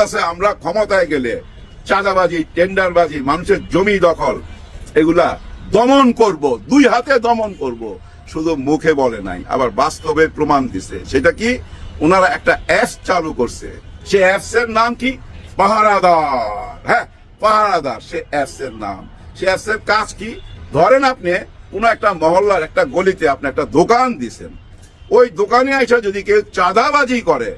বলতেছে আমরা ক্ষমতায় গেলে চাঁদাবাজি, টেন্ডারবাজি, মানুষের জমি দখল, এগুলা দমন করব, দুই হাতে দমন করব, শুধু মুখে বলে নাই, আবার বাস্তবে প্রমাণ দিছে। সেটা কি? ওনারা একটা অ্যাপ চালু করছে। সে অ্যাপস এর নাম কি? পাহারাদার। হ্যাঁ পাহারাদার, সে অ্যাপস এর নাম। সে অ্যাপস এর কাজ কি? ধরেন আপনি, কোন একটা মহল্লার একটা গলিতে আপনি একটা দোকান দিছেন। ওই দোকানে আইসা যদি কেউ চাঁদাবাজি করে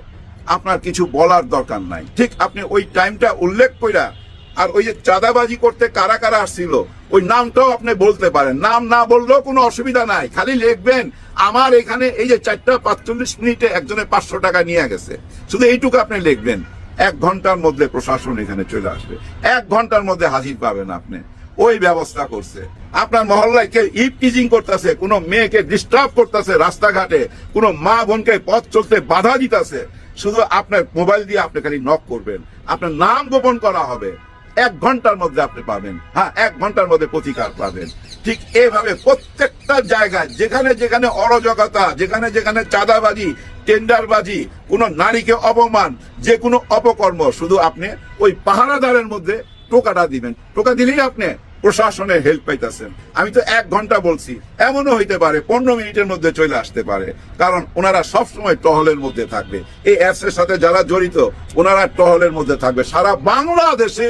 আপনার কিছু বলার দরকার নাই। ঠিক আপনি ওই টাইমটা উল্লেখ কইরা আর ওই যে চাঁদাবাজি করতে কারা কারা আসছিল, ওই নামটাও আপনি বলতে পারেন। নাম না বললেও কোনো অসুবিধা নাই। খালি লিখবেন, আমার এখানে এই যে চারটা পাঁচচল্লিশ মিনিটে একজনের পাঁচশো টাকা নিয়ে গেছে। শুধু এইটুকু আপনি লিখবেন। এক ঘণ্টার মধ্যে প্রশাসন এখানে চলে আসবে। এক ঘণ্টার মধ্যে হাজির পাবেন আপনি। ওই ব্যবস্থা করছে। আপনার মহল্লায় কেউ ইপ টিজিং করতেছে, কোনো মেয়েকে ডিস্টার্ব করতেছে রাস্তাঘাটে, কোনো মা বোনকে পথ চলতে বাধা দিতেছে। শুধু আপনার মোবাইল দিয়ে আপনি খালি নক করবেন। আপনার নাম গোপন করা হবে। এক ঘণ্টার মধ্যে আপনি পাবেন। হ্যাঁ এক ঘণ্টার মধ্যে প্রতিকার পাবেন। ঠিক এভাবে প্রত্যেকটা জায়গায়, যেখানে যেখানে অরাজকতা, যেখানে যেখানে চাঁদাবাজি, টেন্ডারবাজি, কোনো নারীকে অপমান, যে কোনো অপকর্ম, শুধু আপনি ওই পাহারাদারের মধ্যে টোকাটা দিবেন। টোকা দিলেই আপনি প্রশাসনের হেল্প পাইতেছেন। আমি তো এক ঘণ্টা বলছি, এমনও হইতে পারে পনেরো মিনিটের মধ্যে চলে আসতে পারে, কারণ ওনারা সবসময় টহলের মধ্যে থাকবে। এই অ্যাপস এর সাথে যারা জড়িত, ওনারা টহলের মধ্যে থাকবে। সারা বাংলাদেশে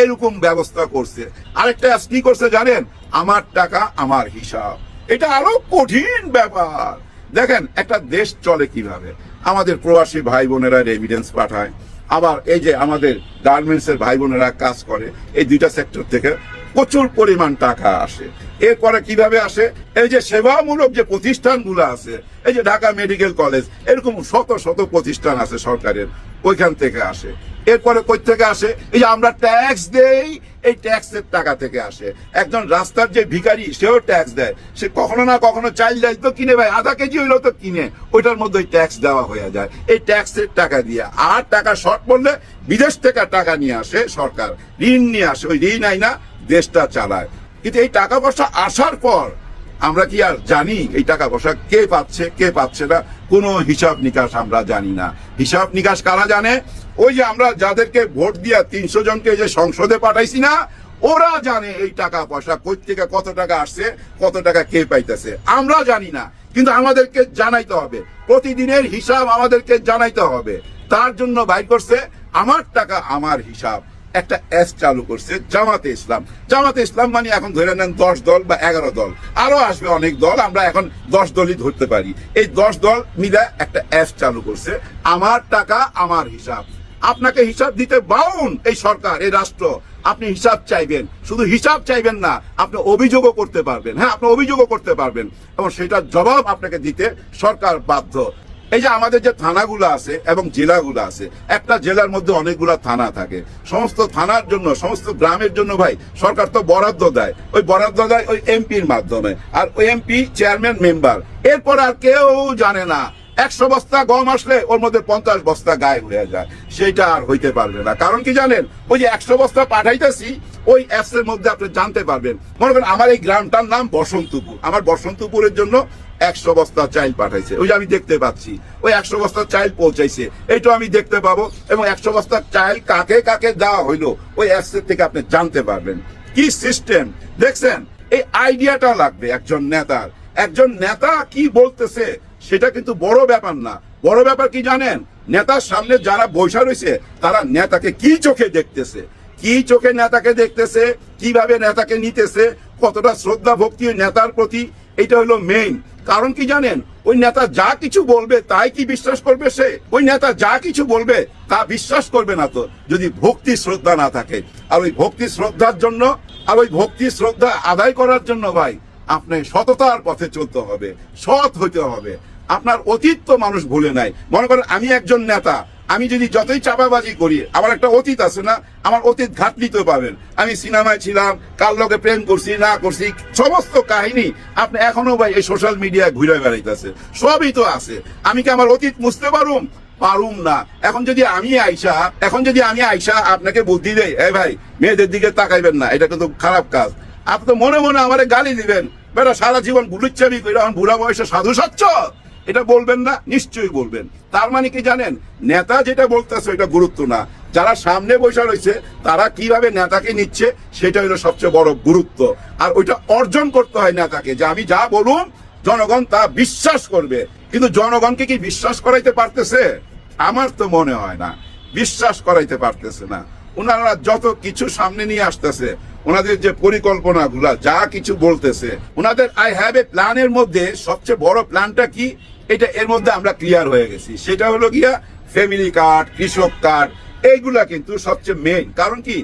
এরকম ব্যবস্থা করছে। আরেকটা অ্যাপস কি করছে জানেন? আমার টাকা, আমার হিসাব। এটা আরও কঠিন ব্যাপার। দেখেন, একটা দেশ চলে কীভাবে? আমাদের প্রবাসী ভাই বোনেরা এভিডেন্স পাঠায়। আবার এই যে আমাদের গার্মেন্টস এর ভাই বোনেরা কাজ করে, এই দুইটা সেক্টর থেকে প্রচুর পরিমাণ টাকা আসে। এরপরে কীভাবে আসে? এই যে সেবামূলক যে প্রতিষ্ঠানগুলো আছে, এই যে ঢাকা মেডিকেল কলেজ, এরকম শত শত প্রতিষ্ঠান আছে সরকারের, ওইখান থেকে আসে। এরপরে কই থেকে আসে? এই যে আমরা ট্যাক্স দেই, এই ট্যাক্সের টাকা থেকে আসে। একজন রাস্তার যে ভিখারি, সেও ট্যাক্স দেয়। সে কখনো না কখনো চাল ডাল তো কিনে ভাই, আধা কেজি হইল তো কিনে। ওইটার মধ্যে ওই ট্যাক্স দেওয়া হয়ে যায়। এই ট্যাক্সের টাকা দিয়ে আর টাকা শর্ট পড়লে বিদেশ থেকে টাকা নিয়ে আসে সরকার। ঋণ নিয়ে আসে, ওই ঋণ আইনা দেশটা চালায়। কিন্তু এই টাকা পয়সা আসার পর আমরা কি আর জানি এই টাকা পয়সা কে পাচ্ছে কে পাচ্ছে না? কোনো হিসাব নিকাশ আমরা জানি না। হিসাব নিকাশ কারা জানে? ওই যে আমরা যাদেরকে ভোট দিয়া তিনশো জনকে যে সংসদে পাঠাইছি না, ওরা জানে এই টাকা পয়সা কই থেকে কত টাকা আসছে, কত টাকা কে পাইতেছে। আমরা জানি না, কিন্তু আমাদেরকে জানাইতে হবে। প্রতিদিনের হিসাব আমাদেরকে জানাইতে হবে। তার জন্য বাইর করছে, আমার টাকা, আমার হিসাব। একটা এস চালু করছে, জামাতে ইসলাম। জামাতে ইসলাম মানে এখন ধরে নেন দশ দল বা এগারো দল। আরও আসবে অনেক দল, আমরা এখন দশ দলই ধরতে পারি। এই দশ দল মিলে একটা এস চালু করছে, আমার টাকা, আমার হিসাব। আপনাকে হিসাব দিতে বাউন এই সরকার, এই রাষ্ট্র। আপনি হিসাব চাইবেন। শুধু হিসাব চাইবেন না, আপনি অভিযোগও করতে পারবেন। হ্যাঁ আপনি অভিযোগও করতে পারবেন। এবং সেটার জবাব আপনাকে দিতে সরকার বাধ্য। এই যে আমাদের যে থানাগুলো আছে এবং জেলাগুলো আছে, একটা জেলার মধ্যে অনেকগুলা থানা থাকে। সমস্ত থানার জন্য, সমস্ত গ্রামের জন্য ভাই, সরকার তো বরাদ্দ দেয়। ওই বরাদ্দ দেয় ওই এমপির মাধ্যমে। আর ওই এমপি চেয়ারম্যান মেম্বার। এরপর আর কেউ জানে না। একশো বস্তা গম আসলে ওর মধ্যে পঞ্চাশ বস্তা গায়ে হয়ে যায়। সেটা আর হইতে পারবে না। কারণ কি জানেন? ওই যে একশো বস্তা পাঠাইতেছি, ওই অ্যাপস এর মধ্যে আপনি জানতে পারবেন। মনে করেন আমার এই গ্রামটার নাম বসন্তপুর। আমার বসন্তপুরের জন্য একশো বস্তা চাইল পাঠাইছে। ওই আমি দেখতে পাচ্ছি, ওই একশো বস্তা চাইল পৌঁছাইছে। এইটা আমি দেখতে পাবো এবং একশো বস্তা চাইল কাকে কাকে দেওয়া হইল, ওই অ্যাপস থেকে আপনি জানতে পারবেন। কি সিস্টেম দেখছেন, এই আইডিয়াটা লাগবে একজন নেতার। একজন নেতা কি বলতেছে, সেটা কিন্তু বড় ব্যাপার না। বড় ব্যাপার কি জানেন? নেতার সামনে যারা বৈশা রয়েছে, তারা নেতাকে কি চোখে দেখতেছে? কি চোখে নেতাকে দেখতেছে? কীভাবে নেতাকে নিতেছে? কতটা শ্রদ্ধা ভক্তি নেতার প্রতি এটা হলো মেইন কারণ কি জানেন? ওই নেতা যা কিছু বলবে, তাই কি বিশ্বাস করবে সে? ওই নেতা যা কিছু বলবে, তা বিশ্বাস করবে না তো। যদি ভক্তি শ্রদ্ধা না থাকে। আর ওই ভক্তি শ্রদ্ধার জন্য, আর ওই ভক্তি শ্রদ্ধা আদায় করার জন্য ভাই আপনি সততার পথে চলতে হবে। সৎ হইতে হবে। আপনার অতীত তো মানুষ ভুলে নাই। মনে করেন আমি একজন নেতা আমি যদি যতই চাপাবাজি করি, আমার একটা অতীত আছে না, আমার অতীত ঘাটলি তো পাবেন। আমি সিনেমায় ছিলাম, কার লোকে প্রেম করছি, না করছি, সমস্ত কাহিনী আপনি এখনও ভাই এই সোশ্যাল মিডিয়ায় ঘুরে বেড়াইতেছে। সবই তো আছে। আমি কি আমার অতীত মুছতে পারুম? পারুম না। এখন যদি আমি আইসা, এখন যদি আমি আইসা, আপনাকে বুদ্ধি দেই, এই ভাই, মেয়েদের দিকে তাকাইবেন না, এটা কিন্তু খারাপ কাজ। আপনি তো মনে মনে আমারে গালি দিবেন, বেটা, সারা জীবন বুলুচ্ছামি করে এখন বুড়া বয়সে সাধু সাচ্ছ এটা বলবেন না, নিশ্চয়ই বলবেন। তার মানে কি জানেন? নেতা যেটা বলতেছে এটা গুরুত্ব না। যারা সামনে বসে রয়েছে, তারা কীভাবে নেতাকে নিচ্ছে, সেটা হলো সবচেয়ে বড় গুরুত্ব। আর ওইটা অর্জন করতে হয় নেতাকে, যে আমি যা বলুন, জনগণ তা বিশ্বাস করবে। কিন্তু জনগণকে কি বিশ্বাস করাইতে পারতেছে? আমার তো মনে হয় না। বিশ্বাস করাইতে পারতেছে না। ওনারা যত কিছু সামনে নিয়ে আসতেছে ওনাদের যে পরিকল্পনা গুলা যা কিছু বলতেছে, ওনাদের আই হ্যাভ এ প্ল্যানের মধ্যে সবচেয়ে বড় প্ল্যানটা কি? এটা এর মধ্যে আমরা ক্লিয়ার হয়ে গেছি। সেটা হলো গিয়া ফ্যামিলি কার্ড কৃষক কার্ড এইগুলা কিন্তু সবচেয়ে মেইন কারণ কি?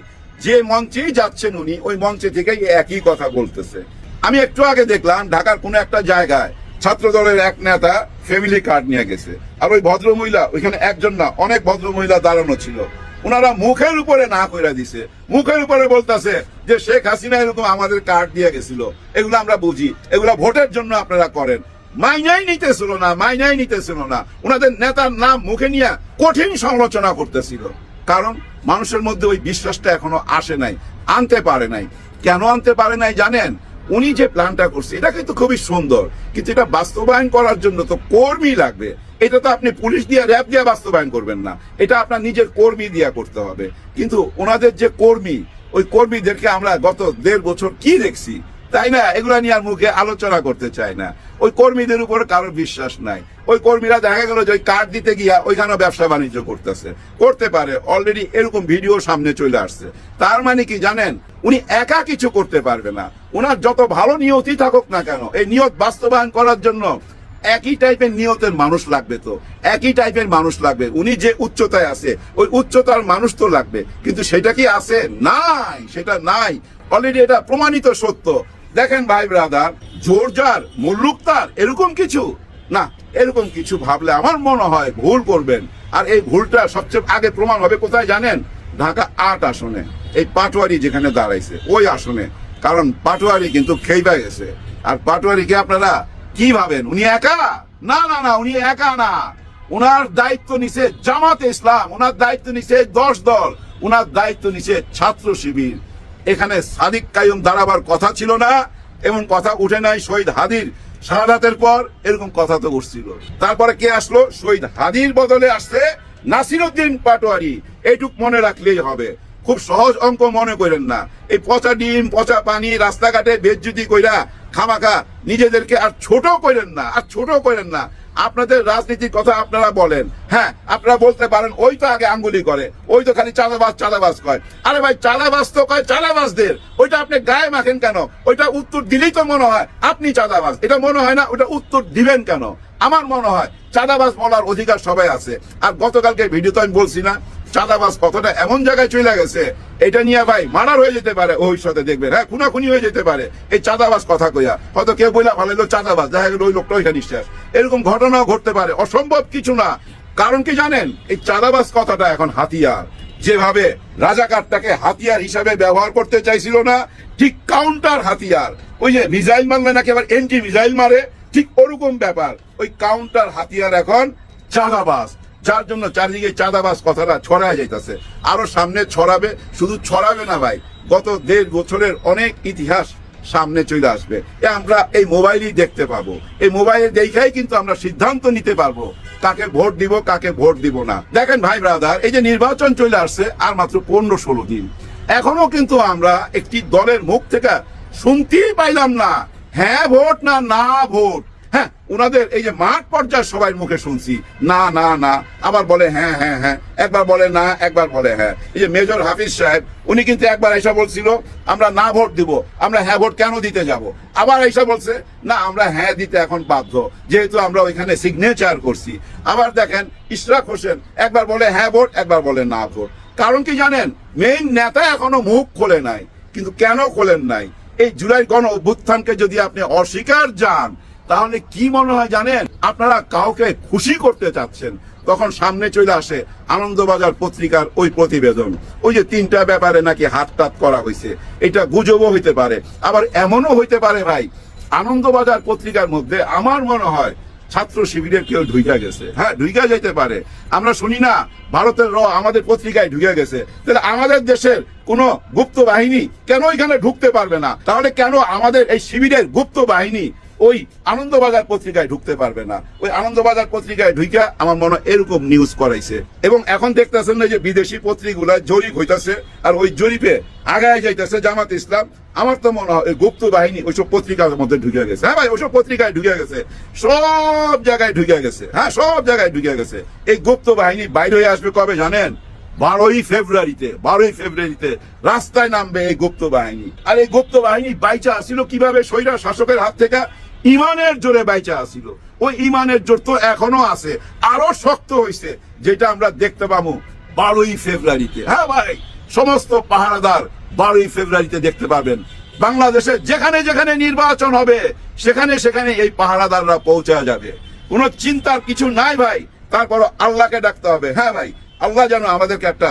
যে মঞ্চেই যাচ্ছেন উনি, ওই মঞ্চে থেকেই একই কথা বলতেছে। আমি একটু আগে দেখলাম, ঢাকার কোনো একটা জায়গায় ছাত্র দলের এক নেতা ফ্যামিলি কার্ড নিয়ে গেছে। আর ওই ভদ্র মহিলা ওইখানে একজন না, অনেক ভদ্র মহিলা দাঁড়ানো ছিল। ওনারা মুখের উপরে না কইরা দিছে। মুখের উপরে বলতাছে যে শেখ হাসিনা এরকম আমাদের কার্ড দিয়ে গেছিল। এগুলো আমরা বুঝি। এগুলা ভোটের জন্য আপনারা করেন। মাইনাই নিতেছিল না, মাইনাই নিতেছিল না। ওনাদের নেতার নাম মুখে নিয়ে কঠিন সমালোচনা করতেছিল। কারণ মানুষের মধ্যে ওই বিশ্বাসটা এখনও আসে নাই, আনতে পারে নাই। কেন আনতে পারে নাই জানেন? উনি যে প্ল্যানটা করছে এটা কিন্তু খুবই সুন্দর। কিন্তু এটা বাস্তবায়ন করার জন্য তো কর্মী লাগবে। এটা তো আপনি পুলিশ দিয়ে, র্যাব দিয়ে বাস্তবায়ন করবেন না। এটা আপনার নিজের কর্মী দিয়ে করতে হবে। কিন্তু ওনাদের যে কর্মী, ওই কর্মীদেরকে আমরা গত দেড় বছর কি দেখছি? তাই না? এগুলা নিয়ে আর মুখে আলোচনা করতে চায় না। ওই কর্মীদের উপর কারোর বিশ্বাস নাই। ওই কর্মীরা দেখা গেল যে কার্ড দিতে গিয়া ওইখানে ব্যবসা বাণিজ্য করতেছে। করতে পারে। অলরেডি এরকম ভিডিও সামনে চলে আসছে। তার মানে কি জানেন? উনি একা কিছু করতে পারবে না। ওনার যত ভালো নিয়তি থাকুক না কেন, এই নিয়ত বাস্তবায়ন করার জন্য একই টাইপের নিয়তের মানুষ লাগবে তো, একই টাইপের মানুষ লাগবে। উনি যে উচ্চতায় আছে, ওই উচ্চতার মানুষ তো লাগবে। কিন্তু সেটা কি আছে? নাই, সেটা নাই। অলরেডি এটা প্রমাণিত সত্য। দেখেন ভাই ব্রাদার জোর যার মুল্লুকতার এরকম কিছু? না, এরকম কিছু ভাবলে আমার মনে হয় ভুল করবেন। আর এই ভুলটা সবচেয়ে আগে প্রমাণ হবে কোথায় জানেন? ঢাকা আট আসনে, এই পাটোয়ারি যেখানে দাঁড়াইছে, ওই আসনে। কারণ পাটোয়ারি কিন্তু খেইবা গেছে আর পাটোয়ারিকে আপনারা কি ভাবেন? উনি একা? না না না, উনি একা না। ওনার দায়িত্ব নিছে জামাতে ইসলাম ওনার দায়িত্ব নিছে দশ দল ওনার দায়িত্ব নিছে ছাত্র শিবির। এখানে সাদিক কায়ুম দাঁড়াবার কথা ছিল না, এমন কথা উঠে নাই শহীদ হাদির শাহাদাতের পর, এরকম কথা তো উঠছিল। তারপরে কে আসলো? শহীদ হাদির বদলে আসছে নাসিরুদ্দিন পাটোয়ারি। এইটুক মনে রাখলেই হবে। খুব সহজ অঙ্ক মনে করেন না। এই পচা ডিম, পচা পানি, রাস্তাঘাটে বেজ্জুতি কইরা খামাখা নিজেদেরকে আর ছোট করেন না, আর ছোট করেন না। আপনাদের রাজনীতির কথা আপনারা বলেন। হ্যাঁ আপনারা বলতে পারেন, ওই তো আগে আঙ্গুলি করে, ওই তো খালি চাঁদাবাজ চাঁদাবাজ কয় আরে ভাই, চাঁদাবাজ তো কয়, চাঁদাবাজদের। ওইটা আপনি গায়ে মাখেন কেন? ওইটা উত্তর দিলেই তো মনে হয় আপনি চাঁদাবাস এটা মনে হয় না ওটা উত্তর দিবেন কেন? আমার মনে হয় চাঁদাবাস বলার অধিকার সবাই আছে। আর গতকালকে ভিডিও তো আমি বলছি না চাঁদাবাজ কতটা এমন জায়গায় চলে গেছে, এটা নিয়ে ভাই মারার হয়ে যেতে পারে সাথে দেখবেন। হ্যাঁ খুনাখুনি হয়ে যেতে পারে। এই চাঁদাবাজ কথা কইয়া, হয়তো কেউ বইলা ভালো এলো চাঁদাবাজ, দেখা গেল ওই লোকটা নিঃশ্বাস এরকম ঘটনাও ঘটতে পারে, অসম্ভব কিছু না। কারণ কি জানেন, এই চাঁদাবাজ কথাটা এখন হাতিয়ার। যেভাবে রাজাকারটাকে হাতিয়ার হিসাবে ব্যবহার করতে চাইছিল না, ঠিক কাউন্টার হাতিয়ার। ওই যে মিসাইল মারলে নাকি আবার এন্টি মিসাইল মারে, ঠিক ওরকম ব্যাপার। ওই কাউন্টার হাতিয়ার এখন চাঁদাবাজ। যার জন্য চারিদিকে চাঁদাবাস কথাটা ছড়ায় যাইতেছে। আরও সামনে ছড়াবে, শুধু ছড়াবে না ভাই, গত দেড় বছরের অনেক ইতিহাস সামনে চলে আসবে। এ আমরা এই মোবাইলই দেখতে পাবো। এই মোবাইলে দেখাই কিন্তু আমরা সিদ্ধান্ত নিতে পারব কাকে ভোট দিব, কাকে ভোট দিব না। দেখেন ভাই ব্রাদার এই যে নির্বাচন চলে আসছে আর মাত্র পনেরো ষোলো দিন। এখনও কিন্তু আমরা একটি দলের মুখ থেকে শুনতেই পাইলাম না হ্যাঁ ভোট না না ভোট। ওনাদের এই যে মাঠ পর্যায়ে সবাই মুখে শুনছি। না না না। আবার বলে হ্যাঁ হ্যাঁ হ্যাঁ। একবার বলে, না, একবার বলে হ্যাঁ। এই যে মেজর হাফিজ সাহেব, উনি কিন্তু একবার এসে বলছিল, আমরা না ভোট দিব, আমরা হ্যাঁ ভোট কেন দিতে যাব? আবার এসে বলছে, না, আমরা হ্যাঁ দিতে এখন বাধ্য, যেহেতু আমরা ওইখানে সিগনেচার করছি। আবার দেখেন, ইশরাক হোসেন একবার বলে হ্যাঁ ভোট, একবার বলে না ভোট। কারণ কি জানেন মেইন নেতা এখনও মুখ খোলে নাই, কিন্তু কেন খোলেন নাই? এই জুলাই গণ অভ্যুত্থানকে যদি আপনি অস্বীকার যান তাহলে কি মনে হয় জানেন? আপনারা কাউকে খুশি করতে চাচ্ছেন, তখন সামনে চলে আসে আনন্দবাজার পত্রিকার ওই প্রতিবেদন। ওই যে তিনটা ব্যাপারে নাকি হাত টাত করা হয়েছে এটা গুজবও হইতে পারে। আবার এমনও হইতে পারে ভাই, আনন্দবাজার পত্রিকার মধ্যে আমার মনে হয় ছাত্র শিবিরের কেউ ঢুইকা গেছে। হ্যাঁ ঢুইকা যেতে পারে। আমরা শুনি না, ভারতের র আমাদের পত্রিকায় ঢুকে গেছে। তাহলে আমাদের দেশের কোন গুপ্ত বাহিনী কেন এখানে ঢুকতে পারবে না? তাহলে কেন আমাদের এই শিবিরের গুপ্ত বাহিনী ওই আনন্দবাজার পত্রিকায় ঢুকতে পারবে না। ওই আনন্দবাজার পত্রিকায় ঢুইকা আমার মনে এরকম নিউজ করাইছে। এবং এখন দেখতেছেন না যে বিদেশি পত্রিকাগুলা জরিপ হইতাছে আর ওই জরিপে আগায় যাইতেছে জামাত ইসলাম। আমার তো মনে হয় গুপ্ত বাহিনী ওইসব পত্রিকার মধ্যে ঢুকে গেছে। হ্যাঁ ভাই, ওইসব পত্রিকায় ঢুকে গেছে। সব জায়গায় ঢুকে গেছে। হ্যাঁ সব জায়গায় ঢুকে গেছে। এই গুপ্ত বাহিনী বাইরে হয়ে আসবে কবে জানেন? বারোই ফেব্রুয়ারিতে বারোই ফেব্রুয়ারিতে রাস্তায় নামবে এই গুপ্ত বাহিনী। আর এই গুপ্ত বাহিনী বাইচা আসছিল কীভাবে? স্বৈরা শাসকের হাত থেকে ইমানের জোরে বাইচা আসছিল ওই ইমানের জোর তো এখনও আছে। আরও শক্ত হয়েছে যেটা আমরা দেখতে পাবো বারোই ফেব্রুয়ারিতে। হ্যাঁ ভাই, সমস্ত পাহারাদার বারোই ফেব্রুয়ারিতে দেখতে পাবেন। বাংলাদেশে যেখানে যেখানে নির্বাচন হবে, সেখানে সেখানে এই পাহারাদাররা পৌঁছা যাবে। কোনো চিন্তার কিছু নাই ভাই তারপর আল্লাহকে ডাকতে হবে। হ্যাঁ ভাই, আল্লাহ যেন আমাদেরকে একটা